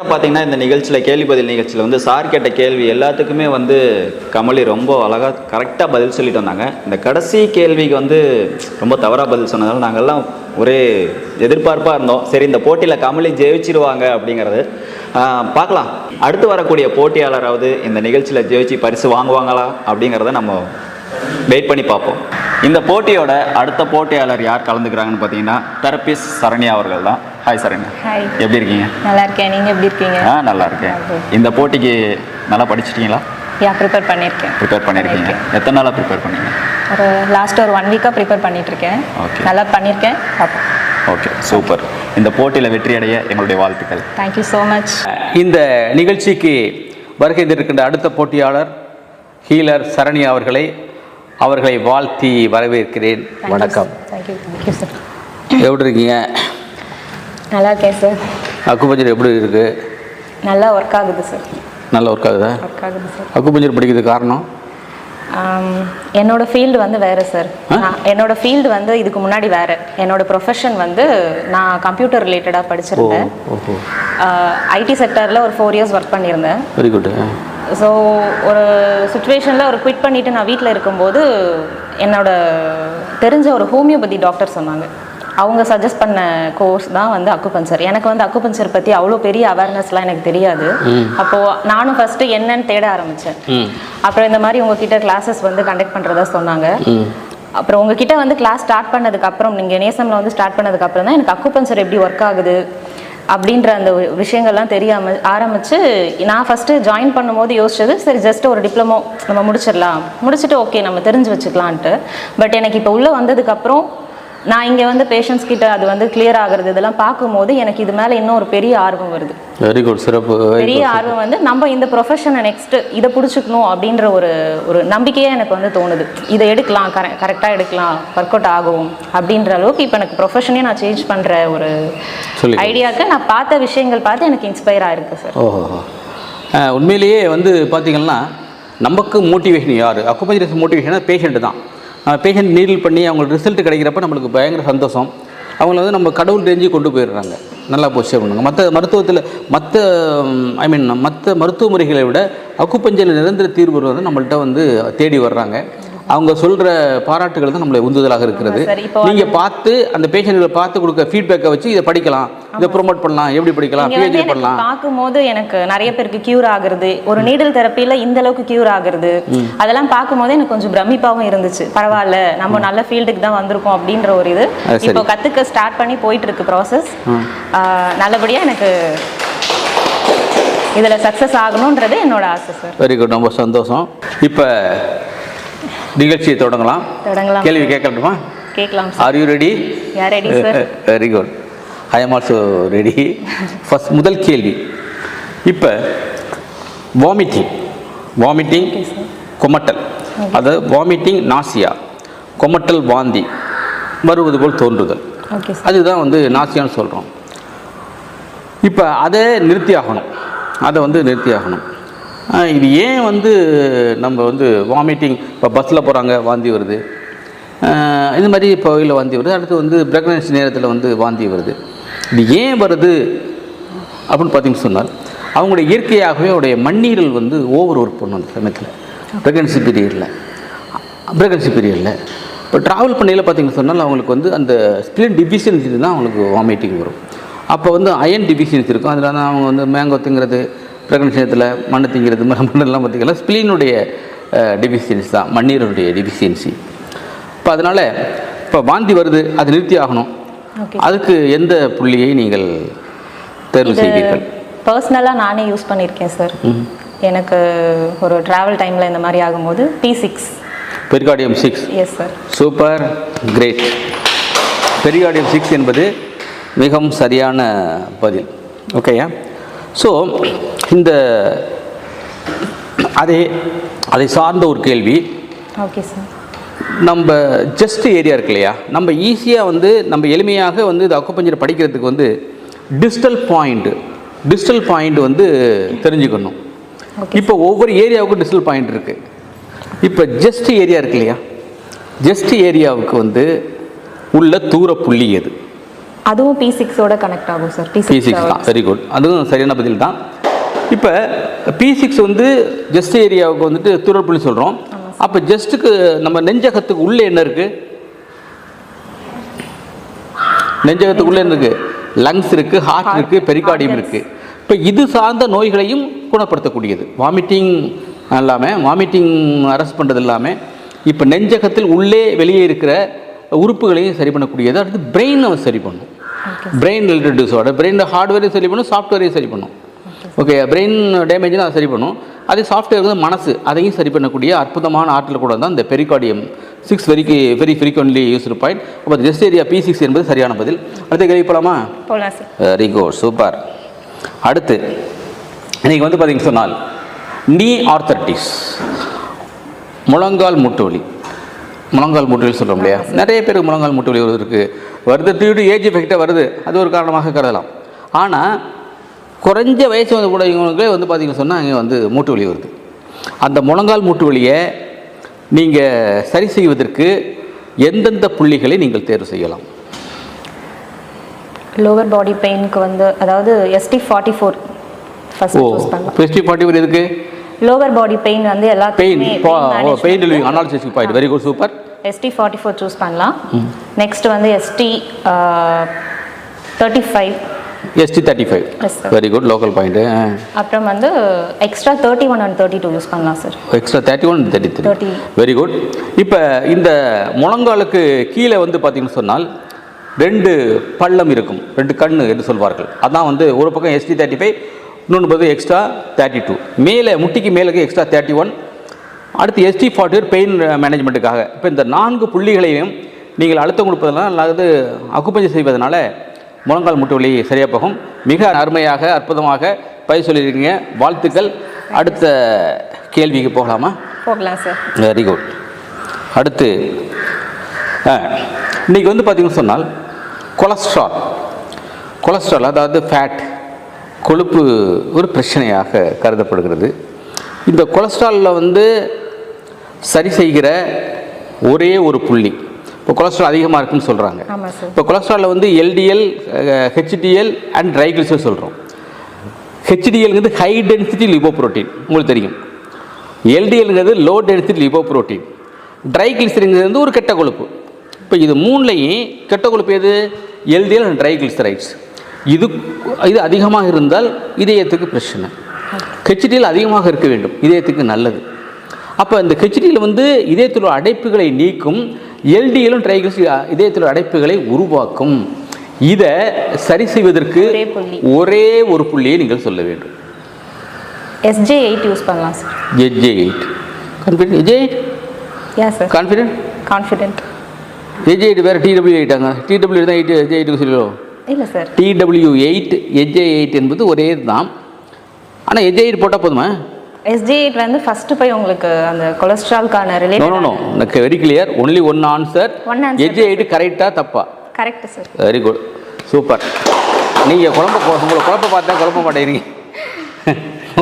பார்த்தீங்கன்னா இந்த நிகழ்ச்சியில் கேள்வி பதில் நிகழ்ச்சியில் வந்து சார் கேட்ட கேள்வி எல்லாத்துக்குமே வந்து கமலி ரொம்ப அழகாக கரெக்டாக பதில் சொல்லிட்டு வந்தாங்க. இந்த கடைசி கேள்விக்கு வந்து ரொம்ப தவறாக பதில் சொன்னதால் நாங்கள்லாம் ஒரே எதிர்பார்ப்பாக இருந்தோம். சரி இந்த போட்டியில் கமலி ஜெயிச்சிருவாங்க அப்படிங்கிறது. பார்க்கலாம். அடுத்து வரக்கூடிய போட்டியாளராவது இந்த நிகழ்ச்சியில் ஜெயிச்சு பரிசு வாங்குவாங்களா அப்படிங்கிறத நம்ம வெயிட் பண்ணி பார்ப்போம். இந்த போட்டியோட அடுத்த போட்டியாளர் யார் கலந்துக்கிறாங்கன்னு பார்த்தீங்கன்னா தெரபிஸ் சரண்யா அவர்கள் தான். ஹாய் சரண்யா ஹாய் எப்படி இருக்கீங்க? நல்லா இருக்கேன். நீங்கள் எப்படி இருக்கீங்க? ஆ நல்லா இருக்கேன். இந்த போட்டிக்கு நல்லா படிச்சிட்டீங்களா? யா ப்ரிப்பேர் பண்ணியிருக்கேன். ப்ரிப்பேர் பண்ணியிருக்கீங்க. எத்தனை நாளாக ப்ரிப்பேர் பண்ணீங்க? ஒரு லாஸ்ட் ஒரு ஒன் வீக்காக ப்ரிப்பேர் பண்ணிகிட்ருக்கேன் Okay. நல்லா பண்ணியிருக்கேன். பார்ப்போம் ஓகே சூப்பர் இந்த போட்டியில் வெற்றி அடைய எங்களுடைய வாழ்த்துக்கள். தேங்க்யூ ஸோ மச் இந்த நிகழ்ச்சிக்கு வருகை தந்திருக்கின்ற அடுத்த போட்டியாளர் ஹீலர் சரண்யா அவர்களை அவர்களை வாழ்த்தி வரவேற்கிறேன். வணக்கம். தேங்க்யூ தேங்க்யூ சார் எப்படி இருக்கீங்க? நல்லா இருக்கேன் சார் அக்குபஞ்சர் எப்படி இருக்கு? நல்லா ஒர்க் ஆகுது சார் நல்ல ஒர்க் ஆகுதா? ஒர்க் ஆகுது சார் அக்குபஞ்சர் படிக்கிறதுக்கு காரணம்? என்னோட ஃபீல்டு வந்து வேறு சார் என்னோட ஃபீல்டு வந்து இதுக்கு முன்னாடி வேறு. என்னோட ப்ரொஃபஷன் வந்து நான் கம்ப்யூட்டர் ரிலேட்டடாக படிச்சிருந்தேன். ஐடி செக்டரில் ஒரு ஃபோர் இயர்ஸ் ஒர்க் பண்ணியிருந்தேன். வெரி குட் ஸோ ஒரு சுச்சுவேஷனில் ஒரு குவிட் பண்ணிவிட்டு நான் வீட்டில் இருக்கும்போது என்னோட தெரிஞ்ச ஒரு ஹோமியோபதி டாக்டர் சொன்னாங்க. அவங்க சஜஸ்ட் பண்ண கோர்ஸ் தான் வந்து அக்குபஞ்சர் எனக்கு வந்து அக்குபஞ்சர் பற்றி அவ்வளோ பெரிய அவேர்னஸ்லாம் எனக்கு தெரியாது. அப்போது நானும் ஃபஸ்ட்டு என்னன்னு தேட ஆரம்பித்தேன் அப்புறம் இந்த மாதிரி உங்ககிட்ட கிளாஸஸ் வந்து கண்டக்ட் பண்ணுறதா சொன்னாங்க. அப்புறம் உங்ககிட்ட வந்து கிளாஸ் ஸ்டார்ட் பண்ணதுக்கு அப்புறம் நீங்கள் நேசமில் வந்து ஸ்டார்ட் பண்ணதுக்கு அப்புறம் தான் எனக்கு அக்குபஞ்சர் எப்படி ஒர்க் ஆகுது அப்படின்ற அந்த விஷயங்கள்லாம் தெரியாம ஆரம்பிச்சு நான் ஃபஸ்ட்டு ஜாயின் பண்ணும்போது யோசிச்சது சரி ஜஸ்ட் ஒரு டிப்ளமோ நம்ம முடிச்சிடலாம். முடிச்சுட்டு ஓகே நம்ம தெரிஞ்சு வச்சுக்கலான்ட்டு. பட் எனக்கு இப்போ உள்ளே வந்ததுக்கப்புறம் நான் இங்கே வந்து பேஷண்ட்ஸ் கிட்ட அது வந்து கிளியர் ஆகுறது இதெல்லாம் பார்க்கும்போது எனக்கு இது மேலே இன்னும் ஒரு பெரிய ஆர்வம் வருது. வெரி குட் சிறப்பு. பெரிய. ஆர்வம் வந்து நம்ம இந்த ப்ரொஃபஷனை நெக்ஸ்ட் இதை பிடிச்சிக்கணும் அப்படின்ற ஒரு ஒரு நம்பிக்கையே எனக்கு வந்து தோணுது. இதை எடுக்கலாம் கரெ கரெக்டாக எடுக்கலாம் ஒர்க் அவுட் ஆகும் அப்படின்ற அளவுக்கு இப்போ எனக்கு ப்ரொஃபஷனே நான் சேஞ்ச் பண்ணுற ஒரு. ஐடியாவுக்கு நான் பார்த்த விஷயங்கள் பார்த்து எனக்கு இன்ஸ்பயர் ஆயிருக்கு சார் ஓஹோ. உண்மையிலேயே வந்து பார்த்தீங்கன்னா நமக்கு மோட்டிவேஷன் யார்? அக்குபஞ்சரஸ் மோட்டிவேஷனாக பேஷண்ட்டு தான். பேஷண்ட் நீடில் பண்ணி அவங்களுக்கு ரிசல்ட் கிடைக்கிறப்ப நம்மளுக்கு பயங்கர சந்தோஷம். அவங்கள வந்து நம்ம கடவுள் தெரிஞ்சு கொண்டு போயிடுறாங்க. நல்லா போச்சு பண்ணுங்க. மற்ற மருத்துவத்தில் மற்ற ஐ மீன் மற்ற மருத்துவ முறைகளை விட அக்குப்பஞ்சல் நிரந்தர தீர்வு வந்து நம்மள்கிட்ட வந்து தேடி வர்றாங்க. அவங்க சொல்கிற பாராட்டுகள் தான் நம்மளை உந்துதலாக இருக்கிறது. நீங்கள் பார்த்து அந்த பேஷண்ட்களை பார்த்து கொடுக்க ஃபீட்பேக்கை வச்சு இதை படிக்கலாம். இதை ப்ரொமோட் பண்ணலாம். எப்படி படிக்கலாம்? பிஹெச்டி பண்ணலாம். பார்க்கும்போது எனக்கு நிறைய பேருக்கு கியூர் ஆகுறது. ஒரு நீடல் தெரப்பியில் இந்த அளவுக்கு கியூர் ஆகுறது. அதெல்லாம் பார்க்கும்போது எனக்கு கொஞ்சம் பிரமிப்பாகவும் இருந்துச்சு. பரவாயில்ல நம்ம நல்ல ஃபீல்டுக்கு தான் வந்திருக்கோம் அப்படின்ற ஒரு இது. இப்போ கத்துக்க ஸ்டார்ட் பண்ணி போயிட்டு இருக்கு ப்ராசஸ் நல்லபடியா எனக்கு இதுல சக்சஸ் ஆகணுன்றது என்னோட ஆசை சார் வெரி குட் ரொம்ப சந்தோஷம். இப்போ நிகழ்ச்சியை தொடங்கலாம். தொடங்கலாம். கேள்வி கேட்கட்டுமா? கேட்கலாம் are you ready very good I am also ready first முதல் கேள்வி. இப்போ வாமிட்டிங் வாமிட்டிங். கொமட்டல். அதாவது வாமிட்டிங் நாசியா கொமட்டல் வாந்தி வருவது போல் தோன்றுதல். அதுதான் வந்து நாசியான்னு சொல்கிறோம் இப்போ அதை நிறுத்தி ஆகணும் அதை வந்து நிறுத்தி ஆகணும் இது ஏன் வந்து நம்ம வந்து வாமிட்டிங் இப்போ பஸ்ஸில் போகிறாங்க வாந்தி வருது? இந்த மாதிரி பகுதியில் வாந்தி வருது அடுத்து வந்து ப்ரெக்னன்சி நேரத்தில் வந்து வாந்தி வருது. இது ஏன் வருது? அப்படின்னு பார்த்தீங்கன்னு சொன்னால் அவங்களுடைய இயற்கையாகவே அவருடைய மண்ணீரல் வந்து ஓவர் ஒர்க் பண்ணும் அந்த சமயத்தில். ப்ரெக்னன்சி பீரியடில் ப்ரெக்னன்சி பீரியடில் இப்போ ட்ராவல் பண்ணையில் பார்த்தீங்கன்னு சொன்னால் அவங்களுக்கு வந்து அந்த ஸ்பிளின் டிஃபிஷியன்சி தான் அவங்களுக்கு வாமிட்டிங் வரும். அப்போ வந்து அயன் டிஃபிஷியன்சி இருக்கும். அதனால தான் அவங்க வந்து மேங்கோ திங்கிறது ப்ரெக்னன்சி நேரத்தில் மண்ணு திங்கிறது மண்ணெல்லாம் பார்த்தீங்கன்னா ஸ்பிளினுடைய டிஃபிஷியன்சி தான் மண்ணீரனுடைய டிஃபிஷியன்சி இப்போ அதனால் இப்போ வாந்தி வருது அது நிறுத்தி ஆகணும். அதுக்கு எந்த புள்ளியை நீங்கள் தேர்வு செய்வீர்கள்? பர்சனலாக நானே யூஸ் பண்ணியிருக்கேன் சார் எனக்கு ஒரு ட்ராவல் டைமில் இந்த மாதிரி ஆகும்போது P six pericardium six yes sir super great pericardium six என்பது மிகவும் சரியான பதில். ஓகேயா ஸோ இந்த அதே அதை சார்ந்த ஒரு கேள்வி. ஓகே சார் நம்ம ஜஸ்ட் ஏரியா இருக்கு இல்லையா? நம்ம ஈஸியாக வந்து நம்ம எளிமையாக வந்து இந்த அக்குப்பஞ்சர் படிக்கிறதுக்கு வந்து டிஜிட்டல் பாயிண்ட் டிஜிட்டல் பாயிண்ட் வந்து தெரிஞ்சுக்கணும். இப்போ ஒவ்வொரு ஏரியாவுக்கும் டிஜிட்டல் பாயிண்ட் இருக்குது இப்போ ஜஸ்ட் ஏரியா இருக்கு இல்லையா? ஜஸ்ட் ஏரியாவுக்கு வந்து உள்ள தூர புள்ளி எது? அதுவும் பி சிக்ஸோட கனெக்ட் ஆகும் சார் பி சிக்ஸ் தான். வெரி குட் அதுவும் சரியான பதில் தான். இப்போ பி சிக்ஸ் வந்து ஜஸ்ட் ஏரியாவுக்கு வந்துட்டு தூரப்புள்ளி சொல்கிறோம் அப்போ ஜஸ்ட்டுக்கு நம்ம நெஞ்சகத்துக்கு உள்ளே என்ன இருக்குது நெஞ்சகத்துக்கு உள்ளே என்ன இருக்குது லங்ஸ் இருக்குது ஹார்ட் இருக்குது பெரிகார்டியம் இருக்குது இப்போ இது சார்ந்த நோய்களையும் குணப்படுத்தக்கூடியது. வாமிட்டிங் இல்லாமல் வாமிட்டிங் அரெஸ்ட் பண்ணுறது இல்லாமல் இப்போ நெஞ்சகத்தில் உள்ளே வெளியே இருக்கிற உறுப்புகளையும் சரி பண்ணக்கூடியது. அடுத்து பிரெயினை சரி பண்ணும். பிரெயின் ரிலேட்டட் டிஸார்டர் பிரெயின் ஹார்ட்வேரையும் சரி பண்ணும் சாஃப்ட்வேரையும் சரி பண்ணும். ஓகே பிரெயின் டேமேஜ்னு அதை சரி பண்ணும். அதே சாஃப்ட்வேர் வந்து மனசு அதையும் சரி பண்ணக்கூடிய அற்புதமான ஆற்றல் கூட தான் இந்த pericardium six very very frequently used point அப்போ ஜெஸ்ட் ஏரியா பி சிக்ஸ் என்பது சரியான பதில். அடுத்த கேள்வி போகலாம் வெரி குட் சூப்பர் அடுத்து இன்னைக்கு வந்து பார்த்தீங்க சொன்னால் நீ ஆர்த்தட்டிஸ் முழங்கால் மூட்டு வலி. முழங்கால் மூட்டு வலி சொல்கிறோம் இல்லையா நிறைய பேருக்கு முழங்கால் மூட்டு வலி வருது இருக்குது வருது டியூடு ஏஜ் எஃபெக்டாக வருது. அது ஒரு காரணமாக கருதலாம். ஆனால் குறைஞ்ச வயசு வந்து கூட இவங்களுக்கே வந்து பார்த்தீங்கன்னு சொன்னால் இங்கே வந்து மூட்டு வலி வருது. அந்த முழங்கால் மூட்டு வலியை நீங்கள் சரி செய்வதற்கு எந்தெந்த புள்ளிகளை நீங்கள் தேர்வு செய்யலாம்? லோவர் பாடி பெயினுக்கு வந்து அதாவது எஸ்டி ஃபார்ட்டி ஃபோர் ஓ சூஸ் பண்ணலாம். ஃபெஸ்டிவ் பார்ட்டி ஒரு எதுக்கு? லோவர் பாடி பெயின் வந்து பெயின் எல்லாத்துக்குமே ஓ pain relieving analysis point very good super ST forty four choose பண்ணலாம். நெக்ஸ்ட் வந்து ST thirty five ST thirty five. Very good local point அப்புறம் வந்து extra thirty one and thirty two use பண்ணலாம் sir extra thirty one thirty three 30. Very good இப்போ இந்த முழங்காலுக்கு கீழே வந்து பார்த்தீங்கன்னு சொன்னால் ரெண்டு பள்ளம் இருக்கும். ரெண்டு கண் என்று சொல்வார்கள். அதான் வந்து ஒரு பக்கம் எஸ்டி தேர்ட்டி ஃபைவ் இன்னொன்று பார்த்து எக்ஸ்ட்ரா தேர்ட்டி டூ மேலே முட்டிக்கு மேலே எக்ஸ்ட்ரா தேர்ட்டி ஒன் அடுத்து எஸ்டி ஃபார்ட்டி பெயின் மேனேஜ்மெண்ட்டுக்காக இப்போ இந்த நான்கு புள்ளிகளையும் நீங்கள் அழுத்தம் கொடுப்பதெல்லாம் அல்லது அக்குப்பஞ்சு செய்வதனால முழங்கால் முட்டு வலி சரியாக போகும். மிக அருமையாக அற்புதமாக பயிர் சொல்லியிருக்கீங்க வாழ்த்துக்கள். அடுத்த கேள்விக்கு போகலாமா? போகலாம் சார். வெரி குட் அடுத்து ஆ, இன்னைக்கு வந்து பார்த்தீங்கன்னு சொன்னால் கொலஸ்ட்ரால் கொலஸ்ட்ரால் அதாவது ஃபேட் கொழுப்பு ஒரு பிரச்சனையாக கருதப்படுகிறது. இந்த கொலஸ்ட்ராலில் வந்து சரி செய்கிற ஒரே ஒரு புள்ளி. இப்போ கொலஸ்ட்ரால் அதிகமாக இருக்குன்னு சொல்கிறாங்க இப்போ கொலஸ்ட்ராலில் வந்து எல்டிஎல் ஹெச்டிஎல் அண்ட் ட்ரைகிளிசர் சொல்கிறோம் ஹெச்டிஎல்ங்கிறது ஹை டென்சிட்டி லிபோப்ரோட்டீன். உங்களுக்கு தெரியும். எல்டிஎல்ங்கிறது லோ டென்சிட்டி லிபோப்ரோட்டீன். ட்ரைகிளிசரிங்கிறது வந்து ஒரு கெட்ட கொழுப்பு. இப்போ இது மூணுலையும் கெட்ட கொழுப்பு எது? எல்டிஎல் அண்ட் ட்ரைகிளிசரைட்ஸ் இது இது அதிகமாக இருந்தால் இதயத்துக்கு பிரச்சனை. ஹெச்டிஎல் அதிகமாக இருக்க வேண்டும். இதயத்துக்கு நல்லது. அப்போ இந்த ஹெச்டியில் வந்து இதயத்தில் அடைப்புகளை நீக்கும் எல்டிஎலும் ட்ரைகிளிசரி இதயத்தில் அடைப்புகளை உருவாக்கும். இதை சரி செய்வதற்கு ஒரே. ஒரே புள்ளியை நீங்கள் சொல்ல வேண்டும். எஸ்ஜே எயிட் யூஸ் பண்ணலாம் sir SJ eight confident SJ eight yeah sir confident confident SJ eight வேறு டிடபிள்யூ எயிட்டாங்க டிடபிள்யூ தான் எயிட் எஜ்ஜே எயிட்டுக்கு சொல்லிடுவோம் இல்லை sir TW eight SJ eight என்பது ஒரே தான் ஆனால் எஜ்ஜே எயிட் போட்டால் போதுமா? எஸ்ஜே எயிட் வந்து ஃபர்ஸ்ட் போய் உங்களுக்கு அந்த கொலஸ்ட்ரால்கான ரிலேட்டட் நோ எனக்கு very clear only one answer. SJ eight கரெக்டாக தப்பா? Correct sir very good super நீங்கள் குழம்ப உங்களை குழப்ப பார்த்தா குழப்ப மாட்டேங்கிறீங்க.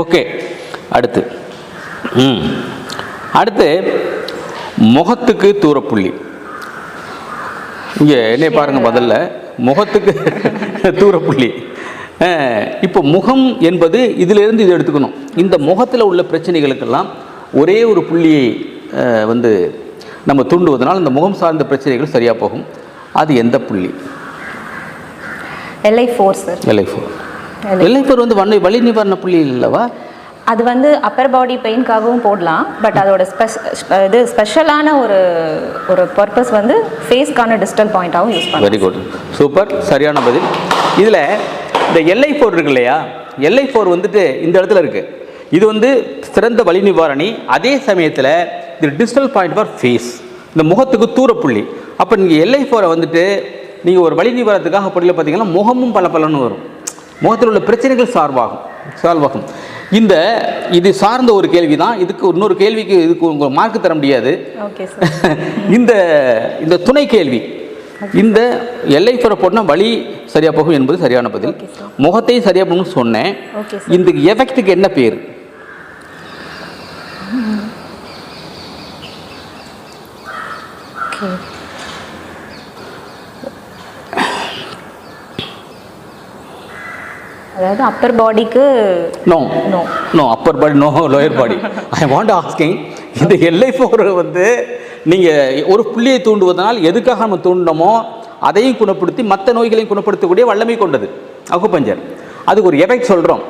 ஓகே அடுத்து. ம். அடுத்து முகத்துக்கு தூரப்புள்ளி. இங்கே என்னை பாருங்கள் முதல்ல. முகத்துக்கு தூரப்புள்ளி. இப்போ முகம் என்பது இதிலிருந்து இது எடுத்துக்கணும். இந்த முகத்தில் உள்ள பிரச்சனைகளுக்கெல்லாம் ஒரே ஒரு புள்ளியை வந்து நம்ம தூண்டுவதனால் இந்த முகம் சார்ந்த பிரச்சனைகள் சரியாக போகும். அது எந்த புள்ளி? LI four sir LI four LI four வந்து வலி நிவாரண புள்ளி இல்லைவா? அது வந்து அப்பர் பாடி பெயின்காகவும் போடலாம். பட் அதோட ஸ்பெஷ் இது ஸ்பெஷலான ஒரு ஒரு பர்பஸ் வந்து ஃபேஸ்க்கான டிஸ்டல் பாயிண்ட்டாகவும் யூஸ் பண்ணலாம். வெரி குட் சூப்பர் சரியான பதில். இதில் இந்த எல்ஐ ஃபோர் இருக்கு இல்லையா? எல்ஐ ஃபோர் வந்துட்டு இந்த இடத்துல இருக்குது இது வந்து சிறந்த வலி நிவாரணி. அதே சமயத்தில் இது டிஜிட்டல் பாயிண்ட் ஃபார் ஃபேஸ் இந்த முகத்துக்கு தூரப்புள்ளி அப்போ நீங்கள் எல்ஐ ஃபோரை வந்துட்டு நீங்கள் ஒரு வலி நிவாரணத்துக்காக பொருளில் பார்த்தீங்கன்னா முகமும் பல பலன்னு வரும். முகத்தில் உள்ள பிரச்சனைகள் சார்பாகும் சால்வ் ஆகும் இந்த இது சார்ந்த ஒரு கேள்வி தான் இதுக்கு இன்னொரு கேள்விக்கு இதுக்கு உங்களுக்கு மார்க் தர முடியாது. இந்த இந்த துணை கேள்வி. இந்த எல்லை போட்டால் வழி சரியாக போகும் என்பது சரியான பதில். முகத்தையும் சரியாக போகணும்னு சொன்னேன். இந்த எஃபெக்ட்டுக்கு என்ன பேர்? அதாவது அப்பர் பாடிக்கு no No. No upper body no lower body I want asking இந்த எல்லை போகிற வந்து நீங்கள் ஒரு புள்ளியை தூண்டுவதனால் எதுக்காக நம்ம தூண்டினோமோ அதையும் குணப்படுத்தி மற்ற நோய்களையும் குணப்படுத்தக்கூடிய வல்லமை கொண்டது. அக்குபஞ்சர் அதுக்கு ஒரு எஃபெக்ட் சொல்கிறோம்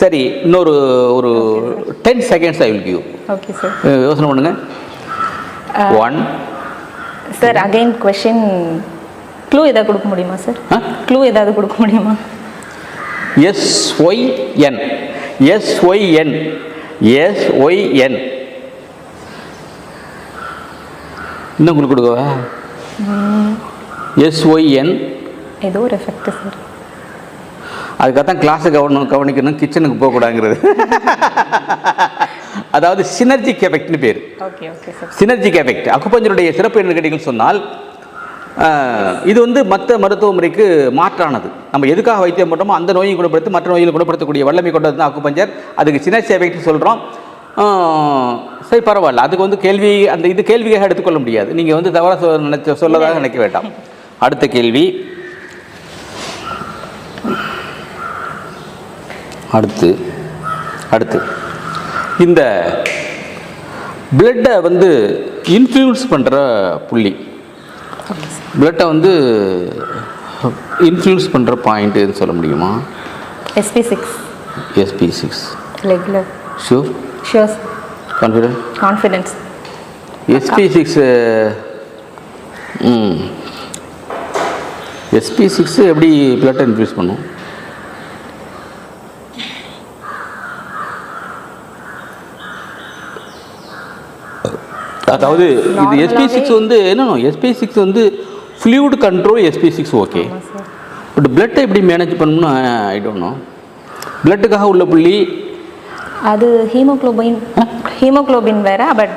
சரி இன்னொரு ஒரு ten seconds I will give okay sir யோசனை பண்ணுங்க. One sir again question clue ஏதாவது கொடுக்க முடியுமா சார்? க்ளூ ஏதாவது கொடுக்க முடியுமா? எஸ்ஒய்என் எஸ்ஒய்என் எஸ்ஒய்என் இன்னும் உங்களுக்கு கொடுக்கவா? எஸ்ஒய்என் ஏதோ ஒரு எஃபெக்ட் சார். அதுக்காக தான் கிளாஸை கவனம் கவனிக்கணும் கிச்சனுக்கு போகக்கூடாங்கிறது. அதாவது சினர்ஜிக் எஃபெக்ட்னு பேர். சினர்ஜிக் எஃபெக்ட் அக்குபஞ்சருடைய சிறப்பு என்ன கேட்டீங்கன்னு சொன்னால் இது வந்து மற்ற மருத்துவ முறைக்கு மாற்றானது. நம்ம எதுக்காக வைத்தியம் பண்ணுறோமோ அந்த நோயை குணப்படுத்தி மற்ற நோயை குணப்படுத்தக்கூடிய வல்லமை கொண்டது தான் அக்குபஞ்சர் அதுக்கு சினர்ஜி எஃபெக்ட் சொல்கிறோம் சரி பரவாயில்ல. அதுக்கு வந்து கேள்வி அந்த இது கேள்வியாக எடுத்துக்கொள்ள முடியாது. நீங்கள் வந்து தவறாக சொ நினைச்ச சொல்லதாக நினைக்க வேண்டாம். அடுத்த கேள்வி. அடுத்து அடுத்து. இந்த பிளட்டை வந்து இன்ஃப்ளூயன்ஸ் பண்ணுற புள்ளி. பிளட்டை வந்து இன்ஃப்ளூயன்ஸ் பண்ணுற பாயிண்ட்டுன்னு சொல்ல முடியுமா? SP six SP six regular sure sure confident confidence SP six hmm SP six எப்படி பிளட்டை இன்ஃப்ளூயன்ஸ் பண்ணும்? அதாவது இது எஸ்பி சிக்ஸ் வந்து என்னன்னா எஸ்பி சிக்ஸ் வந்து fluid control SP six okay but பிளட்டை எப்படி மேனேஜ் பண்ணணும்னு ஐ டோன்ட் நோ பிளட்டுக்காக உள்ள புள்ளி? அது ஹீமோக்ளோபின் ஹீமோக்ளோபின் வேற பட்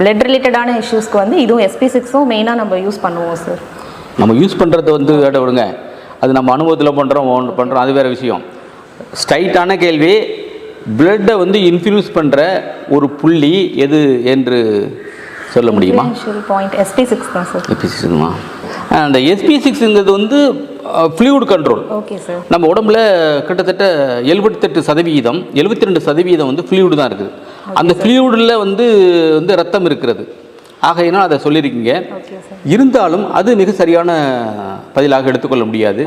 பிளட் ரிலேட்டடான இஷ்யூஸ்க்கு வந்து இதுவும் எஸ்பி சிக்ஸும் மெயினாக நம்ம யூஸ் பண்ணுவோம் சார் நம்ம யூஸ் பண்ணுறத வந்து விட விடுங்க. அது நம்ம அனுபவத்தில் பண்ணுறோம் பண்ணுறோம் அது வேறு விஷயம். ஸ்ட்ரைட்டான கேள்வி. பிளட்டை வந்து இன்ஃப்ளூஸ் பண்ணுற ஒரு புள்ளி எது என்று சொல்ல முடியுமா? பாயிண்ட் எஸ்பி சிக்ஸ் தான் சார் எஸ்பி சிக்ஸுமா அந்த எஸ்பி சிக்ஸுங்கிறது வந்து ஃப்ளூயிட் கண்ட்ரோல் ஓகே சார் நம்ம உடம்புல கிட்டத்தட்ட எழுபத்தெட்டு சதவீதம் எழுபத்தி ரெண்டு சதவீதம் வந்து ஃப்ளூயிடு தான் இருக்குது. அந்த ஃப்ளூயிடில் வந்து வந்து ரத்தம் இருக்கிறது. ஆகையினால் அதை சொல்லியிருக்கீங்க. இருந்தாலும் அது மிக சரியான பதிலாக எடுத்துக்கொள்ள முடியாது.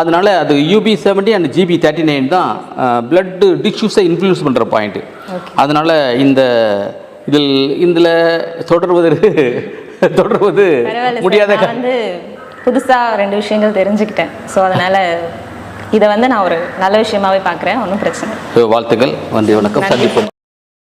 அதனால அது UB seventy and GB thirty nine தான் பிளட் டிஷ்யூஸை இன்ஃப்ளூயன்ஸ் பண்ணுற பாயிண்ட்டு. அதனால இந்த இதில் இதில் தொடர்வது தொடர்வது முடியாத வந்து புதுசாக ரெண்டு விஷயங்கள் தெரிஞ்சுக்கிட்டேன். ஸோ அதனால் இதை வந்து நான் ஒரு நல்ல விஷயமாவே பார்க்குறேன். ஒன்றும் பிரச்சனை. வாழ்த்துக்கள். வந்தி வணக்கம். சந்திப்போம்.